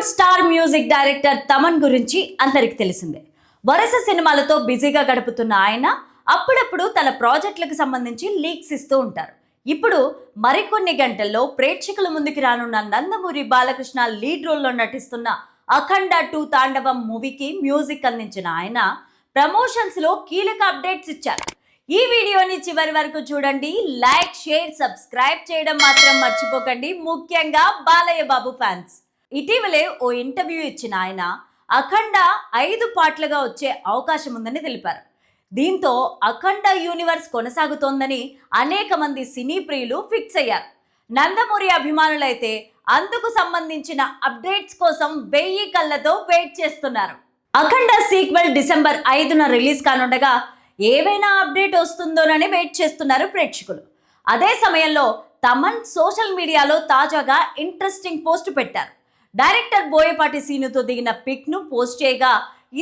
Bollywood star music director Thaman గురించి అందరికి తెలిసిందే. వరుస సినిమాలతో బిజీగా గడుపుతున్న ఆయన అప్పుడప్పుడు తన ప్రాజెక్టులకు సంబంధించి లీక్స్ ఇస్తూ ఉంటారు. ఇప్పుడు మరికొన్ని గంటల్లో ప్రేక్షకుల ముందుకు రానున్న నందమూరి బాలకృష్ణ లీడ్ రోల్లో నటిస్తున్న అఖండ టూ తాండవం మూవీకి మ్యూజిక్ అందించిన ఆయన ప్రమోషన్స్లో కీలక అప్డేట్స్ ఇచ్చారు. ఈ వీడియోని చివరి వరకు చూడండి. లైక్ షేర్ సబ్స్క్రైబ్ చేయడం మాత్రం మర్చిపోకండి. ముఖ్యంగా బాలయ్య బాబు ఫ్యాన్స్. ఇటీవలే ఓ ఇంటర్వ్యూ ఇచ్చిన ఆయన అఖండ ఐదు పాటలుగా వచ్చే అవకాశం ఉందని తెలిపారు. దీంతో అఖండ యూనివర్స్ కొనసాగుతోందని అనేక మంది సినీ ప్రియులు ఫిక్స్ అయ్యారు. నందమూరి అభిమానులైతే అందుకు సంబంధించిన అప్డేట్స్ కోసం వెయ్యి కళ్ళతో వెయిట్ చేస్తున్నారు. అఖండ సీక్వెల్ డిసెంబర్ ఐదున రిలీజ్ కానుండగా ఏవైనా అప్డేట్ వస్తుందోనని వెయిట్ చేస్తున్నారు ప్రేక్షకులు. అదే సమయంలో తమన్ సోషల్ మీడియాలో తాజాగా ఇంట్రెస్టింగ్ పోస్ట్ పెట్టారు. డైరెక్టర్ బోయపాటి సీనుతో దిగిన పిక్ను పోస్ట్ చేయగా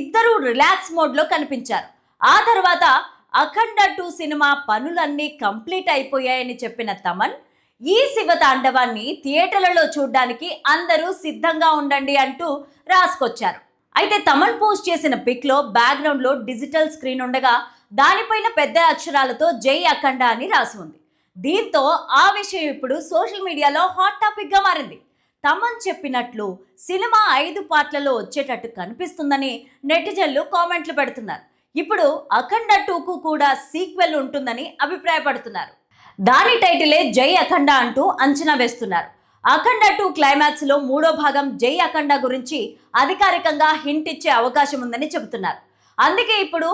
ఇద్దరు రిలాక్స్ మోడ్లో కనిపించారు. ఆ తర్వాత అఖండ టూ సినిమా పనులన్నీ కంప్లీట్ అయిపోయాయని చెప్పిన తమన్ ఈ శివ తాండవాన్ని థియేటర్లలో చూడడానికి అందరూ సిద్ధంగా ఉండండి అంటూ రాసుకొచ్చారు. అయితే తమన్ పోస్ట్ చేసిన పిక్లో బ్యాక్గ్రౌండ్లో డిజిటల్ స్క్రీన్ ఉండగా దానిపైన పెద్ద అక్షరాలతో జై అఖండ అని రాసి ఉంది. దీంతో ఆ విషయం ఇప్పుడు సోషల్ మీడియాలో హాట్ టాపిక్గా మారింది. తమన్ చెప్పినట్లు సినిమా ఐదు పార్ట్లలో వచ్చేటట్టు కనిపిస్తుందని నెటిజన్లు కామెంట్లు పెడుతున్నారు. ఇప్పుడు అఖండ టూకు కూడా సీక్వెల్ ఉంటుందని అభిప్రాయపడుతున్నారు. దాని టైటిలే జై అఖండ అంటూ అంచనా వేస్తున్నారు. అఖండ టూ క్లైమాక్స్లో మూడో భాగం జై అఖండ గురించి అధికారికంగా హింట్ ఇచ్చే అవకాశం ఉందని చెబుతున్నారు. అందుకే ఇప్పుడు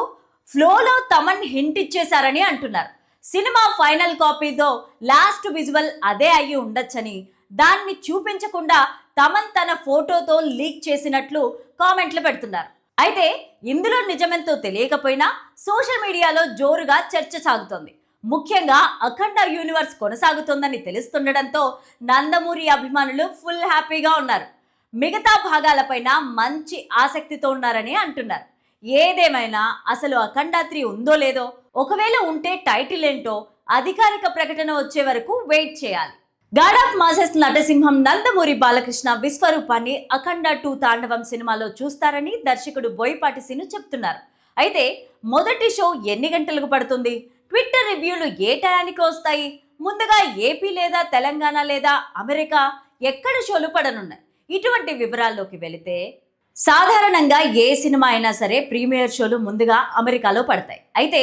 ఫ్లోలో తమన్ హింట్ ఇచ్చేశారని అంటున్నారు. సినిమా ఫైనల్ కాపీతో లాస్ట్ విజువల్ అదే అయ్యి ఉండొచ్చని దాన్ని చూపించకుండా తమన్ తన ఫోటోతో లీక్ చేసినట్లు కామెంట్లు పెడుతున్నారు. అయితే ఇందులో నిజమెంతో తెలియకపోయినా సోషల్ మీడియాలో జోరుగా చర్చ సాగుతోంది. ముఖ్యంగా అఖండ యూనివర్స్ కొనసాగుతోందని తెలుస్తుండడంతో నందమూరి అభిమానులు ఫుల్ హ్యాపీగా ఉన్నారు. మిగతా భాగాలపైన మంచి ఆసక్తితో ఉన్నారని అంటున్నారు. ఏదేమైనా అసలు అఖండ త్రీ ఉందో లేదో ఒకవేళ ఉంటే టైటిల్ ఏంటో అధికారిక ప్రకటన వచ్చే వరకు వెయిట్ చేయాలి. గాడ్ ఆఫ్ మాసెస్ నటసింహం నందమూరి బాలకృష్ణ విశ్వరూపాన్ని అఖండ టూ తాండవం సినిమాలో చూస్తారని దర్శకుడు బోయపాటి సిను చెప్తున్నారు. అయితే మొదటి షో ఎన్ని గంటలకు పడుతుంది? ట్విట్టర్ రివ్యూలు ఏ టయానికి వస్తాయి? ముందుగా ఏపీ లేదా తెలంగాణ లేదా అమెరికా ఎక్కడ షోలు పడనున్నాయి? ఇటువంటి వివరాల్లోకి వెళితే సాధారణంగా ఏ సినిమా అయినా సరే ప్రీమియర్ షోలు ముందుగా అమెరికాలో పడతాయి. అయితే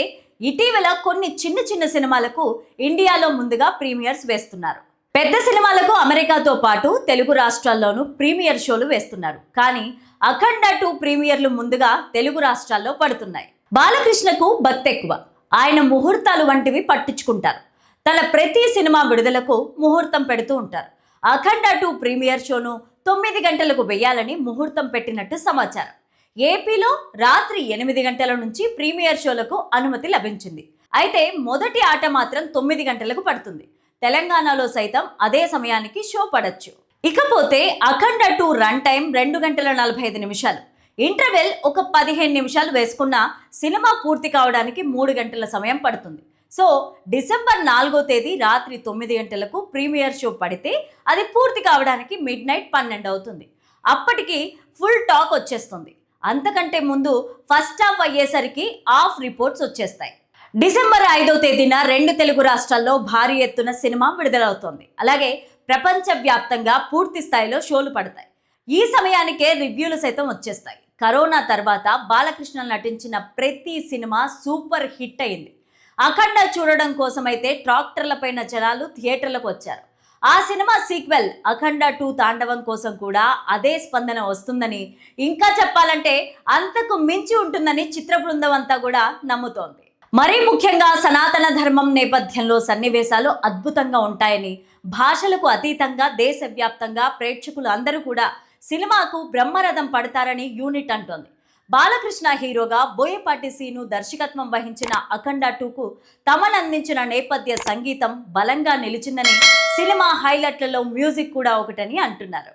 ఇటీవల కొన్ని చిన్న చిన్న సినిమాలకు ఇండియాలో ముందుగా ప్రీమియర్స్ వేస్తున్నారు. పెద్ద సినిమాలకు అమెరికాతో పాటు తెలుగు రాష్ట్రాల్లోనూ ప్రీమియర్ షోలు వేస్తున్నారు. కానీ అఖండ టూ ప్రీమియర్లు ముందుగా తెలుగు రాష్ట్రాల్లో పడుతున్నాయి. బాలకృష్ణకు భక్తి ఎక్కువ ఆయన ముహూర్తాలు వంటివి పట్టించుకుంటారు. తన ప్రతి సినిమా విడుదలకు ముహూర్తం పెడుతూ ఉంటారు. అఖండ టూ ప్రీమియర్ షోను తొమ్మిది గంటలకు వెయ్యాలని ముహూర్తం పెట్టినట్టు సమాచారం. ఏపీలో రాత్రి ఎనిమిది గంటల నుంచి ప్రీమియర్ షోలకు అనుమతి లభించింది. అయితే మొదటి ఆట మాత్రం తొమ్మిది గంటలకు పడుతుంది. తెలంగాణలో సైతం అదే సమయానికి షో పడచ్చు. ఇకపోతే అఖండ టూ రన్ టైం రెండు గంటల నలభై ఐదు నిమిషాలు. ఇంటర్వెల్ ఒక పదిహేను నిమిషాలు వేసుకున్న సినిమా పూర్తి కావడానికి మూడు గంటల సమయం పడుతుంది. సో డిసెంబర్ నాలుగో తేదీ రాత్రి తొమ్మిది గంటలకు ప్రీమియర్ షో పడితే అది పూర్తి కావడానికి మిడ్ నైట్ పన్నెండు అవుతుంది. అప్పటికి ఫుల్ టాక్ వచ్చేస్తుంది. అంతకంటే ముందు ఫస్ట్ హాఫ్ అయ్యేసరికి ఆఫ్ రిపోర్ట్స్ వచ్చేస్తాయి. డిసెంబర్ ఐదవ తేదీన రెండు తెలుగు రాష్ట్రాల్లో భారీ ఎత్తున సినిమా విడుదలవుతోంది. అలాగే ప్రపంచవ్యాప్తంగా పూర్తి స్థాయిలో షోలు పడతాయి. ఈ సమయానికే రివ్యూలు సైతం వచ్చేస్తాయి. కరోనా తర్వాత బాలకృష్ణ నటించిన ప్రతి సినిమా సూపర్ హిట్ అయింది. అఖండ చూడడం కోసమైతే ట్రాక్టర్లపైన జనాలు థియేటర్లకు వచ్చారు. ఆ సినిమా సీక్వెల్ అఖండ టూ తాండవం కోసం కూడా అదే స్పందన వస్తుందని ఇంకా చెప్పాలంటే అంతకు మించి ఉంటుందని చిత్ర బృందం అంతా కూడా నమ్ముతోంది. మరీ ముఖ్యంగా సనాతన ధర్మం నేపథ్యంలో సన్నివేశాలు అద్భుతంగా ఉంటాయని భాషలకు అతీతంగా దేశవ్యాప్తంగా ప్రేక్షకులు అందరూ కూడా సినిమాకు బ్రహ్మరథం పడతారని యూనిట్ అంటోంది. బాలకృష్ణ హీరోగా బోయపాటి సీను దర్శకత్వం వహించిన అఖండ టూకు తమన్ అందించిన నేపథ్య సంగీతం బలంగా నిలిచిందని సినిమా హైలైట్లలో మ్యూజిక్ కూడా ఒకటని అంటున్నారు.